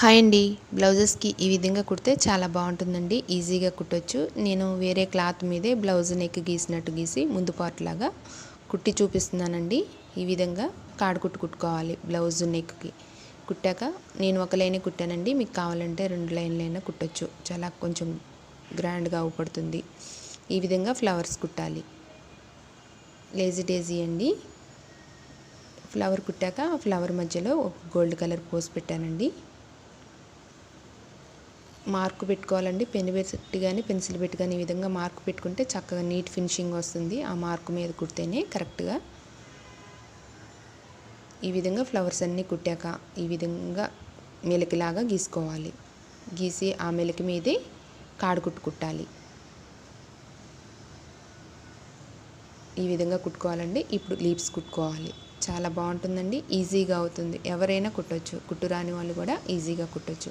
Hi అండి. బ్లౌజెస్కి ఈ విధంగా కుడితే చాలా బాగుంటుందండి. ఈజీగా కుట్టొచ్చు. నేను వేరే క్లాత్ మీదే బ్లౌజ్ నెక్ గీసినట్టు గీసి ముందు పార్ట్ లాగా కుట్టి చూపిస్తున్నానండి. ఈ విధంగా కాడుకుట్టు కుట్టుకోవాలి బ్లౌజ్ నెక్కి. కుట్టాక నేను ఒక లైనే కుట్టానండి. మీకు కావాలంటే రెండు లైన్లైనా కుట్టొచ్చు. చాలా కొంచెం గ్రాండ్గా అవుపడుతుంది. ఈ విధంగా ఫ్లవర్స్ కుట్టాలి. లేజీ డేజీ అండి. ఫ్లవర్ కుట్టాక ఫ్లవర్ మధ్యలో గోల్డ్ కలర్ పోసి పెట్టానండి. మార్కు పెట్టుకోవాలండి. పెన్ పెట్టి కానీ పెన్సిల్ పెట్టి కానీ ఈ విధంగా మార్కు పెట్టుకుంటే చక్కగా నీట్ ఫినిషింగ్ వస్తుంది. ఆ మార్కు మీద కుడితేనే కరెక్ట్గా ఈ విధంగా ఫ్లవర్స్ అన్నీ కుట్టాక ఈ విధంగా మెలికలాగా గీసుకోవాలి. గీసి ఆ మెలిక మీదే కాడుకుట్టు కుట్టాలి. ఈ విధంగా కుట్టుకోవాలండి. ఇప్పుడు లీప్స్ కుట్టుకోవాలి. చాలా బాగుంటుందండి. ఈజీగా అవుతుంది. ఎవరైనా కుట్టచ్చు. కుట్టు రాని వాళ్ళు కూడా ఈజీగా కుట్టచ్చు.